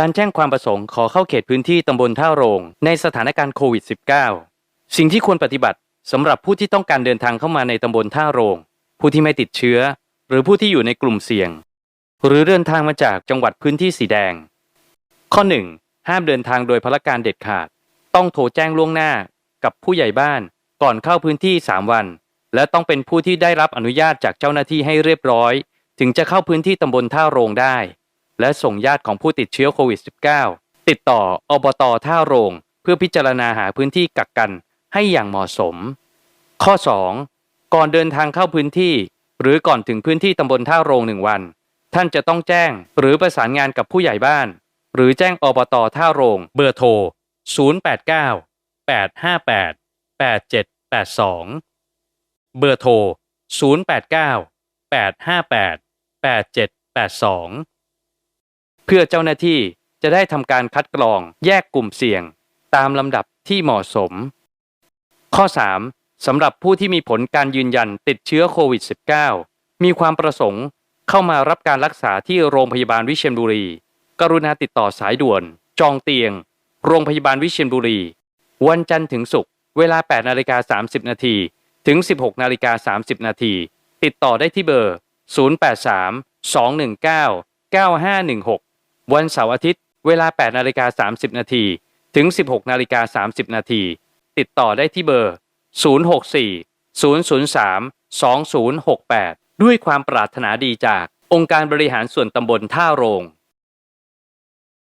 การแจ้งความประสงค์ขอเข้าเขตพื้นที่ตำบลท่าโรง ในสถานการณ์โควิด -19 สิ่งที่ควรปฏิบัติสำหรับผู้ที่ต้องการเดินทางเข้ามาในตำบลท่าโรง ผู้ที่ไม่ติดเชื้อ หรือผู้ที่อยู่ในกลุ่มเสี่ยง หรือเดินทางมาจากจังหวัดพื้นที่สีแดง ข้อ 1. ห้ามเดินทางโดยพลการเด็ดขาด ต้องโทรแจ้งล่วงหน้ากับผู้ใหญ่บ้านก่อนเข้าพื้นที่ 3 วัน และต้องเป็นผู้ที่ได้รับอนุญาตจากเจ้าหน้าที่ให้เรียบร้อย ถึงจะเข้าพื้นที่ตำบลท่าโรงได้ และส่งญาติของผู้ติดเชื้อโควิด -19 ติดต่ออบตท่าโรง เพื่อพิจารณาหาพื้นที่กักกันให้อย่างเหมาะสม ข้อ 2. ก่อนเดินทางเข้าพื้นที่ หรือก่อนถึงพื้นที่ตำบลท่าโรงหนึ่งวัน ท่านจะต้องแจ้งหรือประสานงานกับผู้ใหญ่บ้าน หรือแจ้งอบตท่าโรง เบอร์โทร 089 858 8782 เบอร์โทร 089 858 8782 เพื่อเจ้าหน้าที่จะได้ทำการคัดกรองแยกกลุ่มเสี่ยง ตามลำดับที่เหมาะสม ข้อ 3. สำหรับผู้ที่มีผลการยืนยันติดเชื้อโควิด -19 มีความประสงค์เข้ามารับการรักษาที่โรงพยาบาลวิเชียรบุรี กรุณาติดต่อสายด่วน จองเตียง โรงพยาบาลวิเชียรบุรี วันจันทร์ถึงศุกร์เวลา 8นาฬิกา30 นาทีถึง 16นาฬิกา30 นาทีติดต่อได้ที่เบอร์ 083 219 9516 วันเสาร์อาทิตย์ เวลา 8นาฬิกา30 นาทีถึง 16นาฬิกา30 นาทีติดต่อได้ที่เบอร์ 064 003 2068 ด้วยความปรารถนาดีจากองค์การบริหารส่วนตำบลท่าโรง